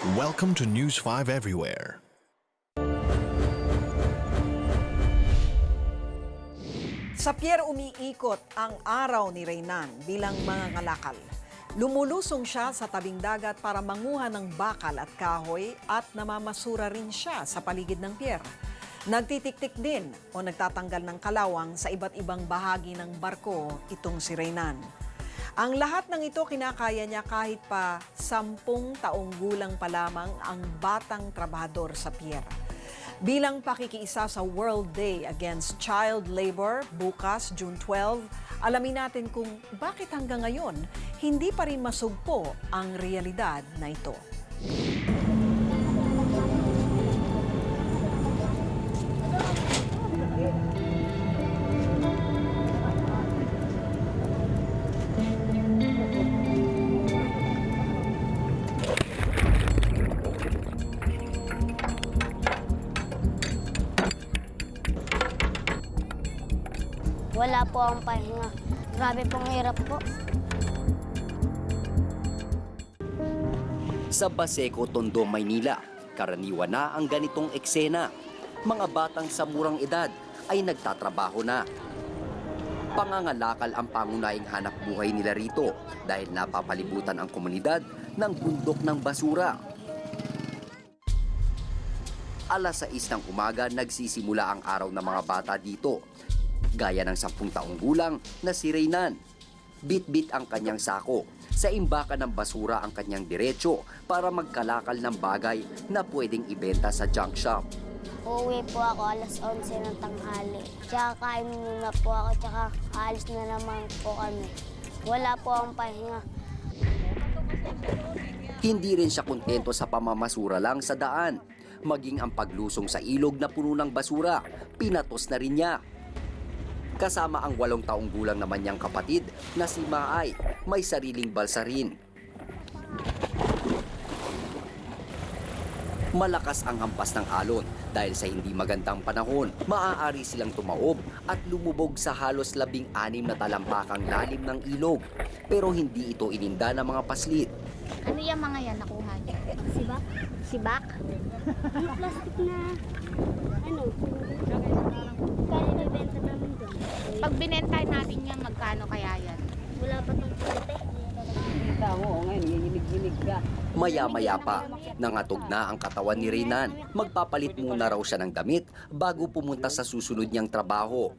Welcome to News 5 Everywhere. Sa pier umiikot ang araw ni Reynan bilang mga ngalakal. Lumulusong siya sa tabing dagat para manguha ng bakal at kahoy at namamasura rin siya sa paligid ng pier. Nagtitiktik din o nagtatanggal ng kalawang sa iba't ibang bahagi ng barko itong si Reynan. Ang lahat ng ito kinakaya niya kahit pa sampung taong gulang pa lamang ang batang trabahador sa pier. Bilang pakikiisa sa World Day Against Child Labor bukas June 12, alamin natin kung bakit hanggang ngayon hindi pa rin masugpo ang realidad na ito. Po akong pahinga. Grabe pong hirap po. Sa Baseco, Tondo, Maynila, karaniwan na ang ganitong eksena. Mga batang sa murang edad ay nagtatrabaho na. Pangangalakal ang pangunahing hanap buhay nila rito dahil napapalibutan ang komunidad ng bundok ng basura. Alas 6 ng umaga nagsisimula ang araw ng mga bata dito. Gaya ng 10 taong gulang na si Reynan. Bit-bit ang kanyang sako. Sa imbakan ng basura ang kanyang diretsyo para magkalakal ng bagay na pwedeng ibenta sa junk shop. Uuwi po ako alas 11 ng tanghali. Tsaka kain muna po ako, tsaka alis na naman po kami. Wala po akong pahinga. Hindi rin siya kontento sa pamamasura lang sa daan. Maging ang paglusong sa ilog na puno ng basura, pinatos na rin niya. Kasama ang walong taong gulang naman niyang kapatid na si Maay, may sariling balsa rin. Malakas ang hampas ng alon dahil sa hindi magandang panahon, maaari silang tumaob at lumubog sa halos labing anim na talampakang lalim ng ilog. Pero hindi ito ininda ng mga paslit. Ano yung mga yan nakuha niyo? Sibak? Sibak? Yung plastic na, ano, kaya nabenta namin doon. Pag binenta natin yan, magkano kaya yan? Wala pa itong pulte. Maya-maya pa, nangatog na ang katawan ni Reynan. Magpapalit muna raw siya ng damit bago pumunta sa susunod niyang trabaho.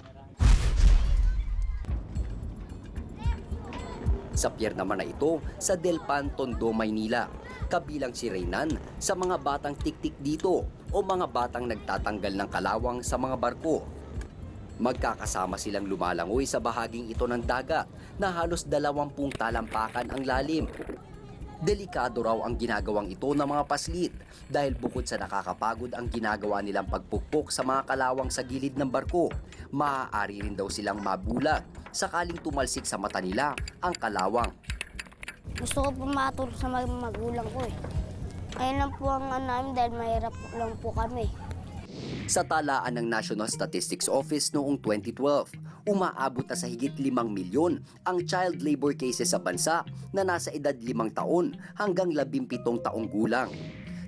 Sa pier naman na ito, sa Del Pan, Tondo, Maynila. Kabilang si Reynan sa mga batang tiktik dito o mga batang nagtatanggal ng kalawang sa mga barko. Magkakasama silang lumalangoy sa bahaging ito ng dagat na halos dalawampung talampakan ang lalim. Delikado raw ang ginagawang ito ng mga paslit dahil bukod sa nakakapagod ang ginagawa nilang pagpukpok sa mga kalawang sa gilid ng barko, maaari rin daw silang mabulag sakaling tumalsik sa mata nila ang kalawang. Gusto ko po sa mga magulang ko eh. Kaya lang po ang ano namin dahil mahirap lang po kami. Sa talaan ng National Statistics Office noong 2012, umaabot na sa higit 5 milyon ang child labor cases sa bansa na nasa edad 5 taon hanggang 17 taong gulang.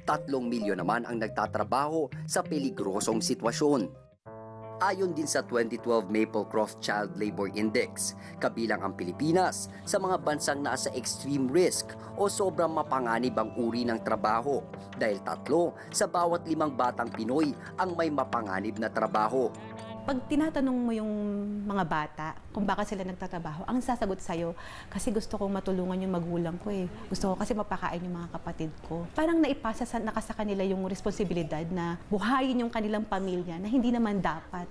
3 milyon naman ang nagtatrabaho sa peligrosong sitwasyon. Ayon din sa 2012 Maplecroft Child Labor Index, kabilang ang Pilipinas sa mga bansang nasa extreme risk o sobrang mapanganib ang uri ng trabaho dahil tatlo sa bawat limang batang Pinoy ang may mapanganib na trabaho. Pag tinatanong mo yung mga bata kung bakit sila nagtatrabaho, ang sasagot sa'yo, kasi gusto kong matulungan yung magulang ko eh. Gusto ko kasi mapakain yung mga kapatid ko. Parang naipasa sa, nakasa kanila yung responsibilidad na buhayin yung kanilang pamilya na hindi naman dapat.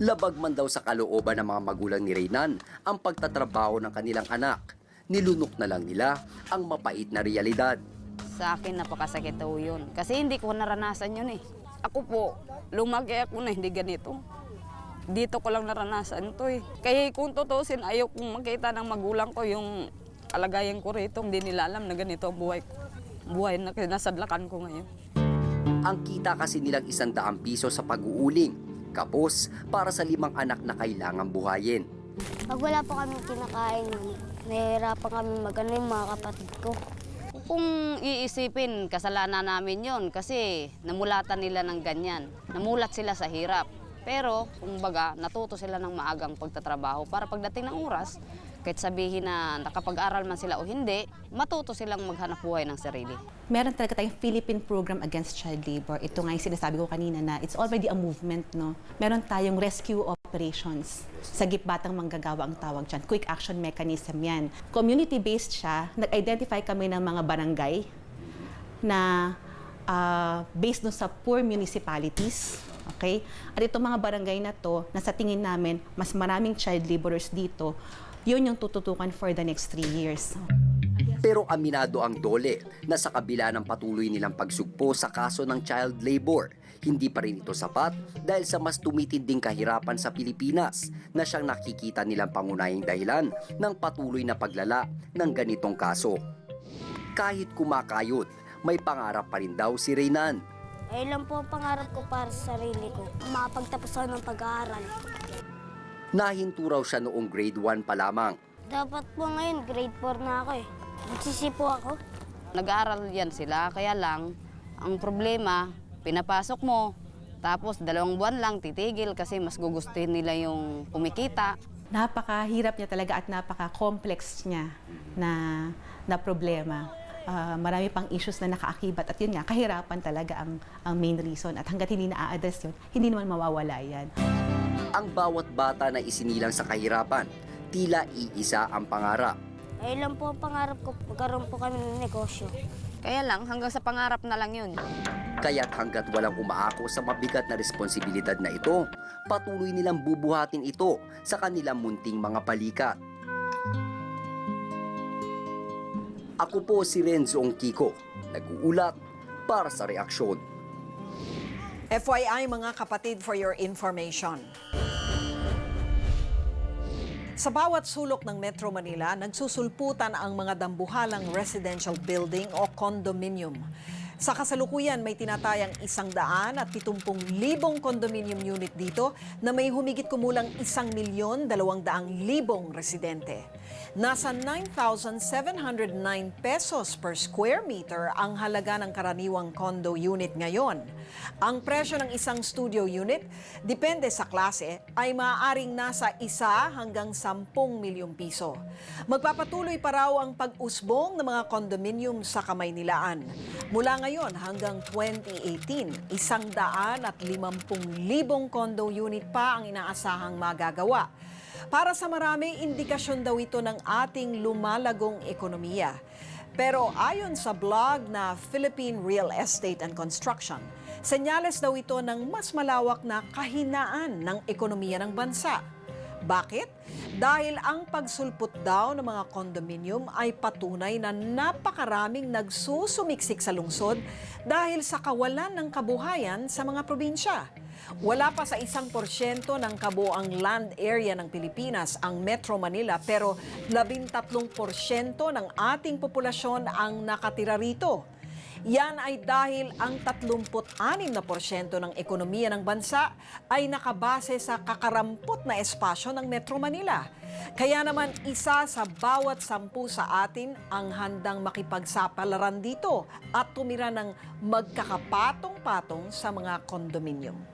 Labag man daw sa kalooban ng mga magulang ni Reynan ang pagtatrabaho ng kanilang anak. Nilunok na lang nila ang mapait na realidad. Sa akin, napakasakit daw yun. Kasi hindi ko naranasan yun eh. Ako po, lumaki ako na hindi ganito. Dito ko lang naranasan to eh. Kaya kung tutusin, ayaw kong makita ng magulang ko yung kalagayan ko rito. Hindi nila alam na ganito ang buhay ko. Buhay na kinasadlakan ko ngayon. Ang kita kasi nilang isang daang piso sa pag-uuling. Kapos para sa limang anak na kailangang buhayin. Pag wala po kami kinakain Nahihirapan kami magano yung mga kapatid ko. Kung iisipin, kasalanan namin yon kasi namulatan nila ng ganyan. Namulat sila sa hirap. Pero, kumbaga, natuto sila ng maagang pagtatrabaho para pagdating ng oras, kahit sabihin na nakapag-aral man sila o hindi, matuto silang maghanap buhay ng sarili. Meron talaga tayong Philippine Program Against Child Labor. Ito nga yung sinasabi ko kanina na it's already a movement, no? Meron tayong rescue operations. Sagip Batang Manggagawa ang tawag dyan. Quick action mechanism yan. Community-based siya. Nag-identify kami ng mga barangay na ah, based dun sa poor municipalities. Okay? At itong mga barangay na to, na sa tingin namin, mas maraming child laborers dito, yun yung tututukan for the next three years. Pero aminado ang dole na sa kabila ng patuloy nilang pagsugpo sa kaso ng child labor, hindi pa rin ito sapat dahil sa mas tumitinding kahirapan sa Pilipinas na siyang nakikita nilang pangunahing dahilan ng patuloy na paglala ng ganitong kaso. Kahit kumakayod, may pangarap pa rin daw si Reynan. Ayun lang po ang pangarap ko para sa sarili ko. Makapagtapos ako ng pag-aaral. Nahinto raw siya noong grade 1 pa lamang. Dapat po ngayon, grade 4 na ako eh. Nagsisipo ako. Nag-aaral yan sila, kaya lang, ang problema, pinapasok mo, tapos dalawang buwan lang titigil kasi mas gugustuhin nila yung kumikita. napakahirap niya talaga at napaka-complex niya na, na problema. Ah, marami pang issues na nakaakibat at yun nga, kahirapan talaga ang, ang main reason. At hanggat hindi na-address yun, hindi naman mawawala yan. Ang bawat bata na isinilang sa kahirapan, tila iisa ang pangarap. Ayun lang po ang pangarap ko. Magkaroon po kami ng negosyo. Kaya lang, hanggang sa pangarap na lang yun. Kaya't hanggat walang umaako sa mabigat na responsibilidad na ito, patuloy nilang bubuhatin ito sa kanilang munting mga palikat. Ako po si Renzo Kiko, nag-uulat para sa reaksyon. FYI mga kapatid for your information. Sa bawat sulok ng Metro Manila, nagsusulputan ang mga dambuhalang residential building o condominium. Sa kasalukuyan, may tinatayang isang daan at pitumpung libong condominium unit dito na may humigit kumulang isang milyon dalawang daang libong residente. Nasa 9,709 pesos per square meter ang halaga ng karaniwang condo unit ngayon. Ang presyo ng isang studio unit, depende sa klase, ay maaaring nasa isa hanggang 10 milyong piso. Magpapatuloy pa raw ang pag-usbong ng mga condominium sa Kamaynilaan. Mula ngayon hanggang 2018, isang daan at limampung libong condo unit pa ang inaasahang magagawa. Para sa marami, indikasyon daw ito ng ating lumalagong ekonomiya. Pero ayon sa blog na Philippine Real Estate and Construction, senyales daw ito ng mas malawak na kahinaan ng ekonomiya ng bansa. Bakit? Dahil ang pagsulpot daw ng mga condominium ay patunay na napakaraming nagsusumiksik sa lungsod dahil sa kawalan ng kabuhayan sa mga probinsya. Wala pa sa isang porsyento ng kabuang land area ng Pilipinas ang Metro Manila pero labintatlong porsyento ng ating populasyon ang nakatira rito. Yan ay dahil ang 36% na porsyento ng ekonomiya ng bansa ay nakabase sa kakarampot na espasyo ng Metro Manila. Kaya naman isa sa bawat sampu sa atin ang handang makipagsapalaran dito at tumira ng magkakapatong-patong sa mga kondominium.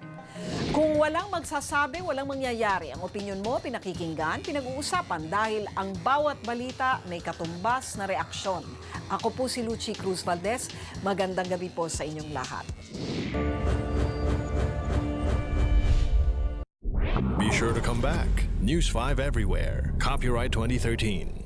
Kung walang magsasabi, walang mangyayari. Ang opinion mo, pinakikinggan, pinag-uusapan dahil ang bawat balita may katumbas na reaksyon. Ako po si Lucy Cruz Valdez. Magandang gabi po sa inyong lahat. Be sure to come back. News 5 everywhere. Copyright 2013.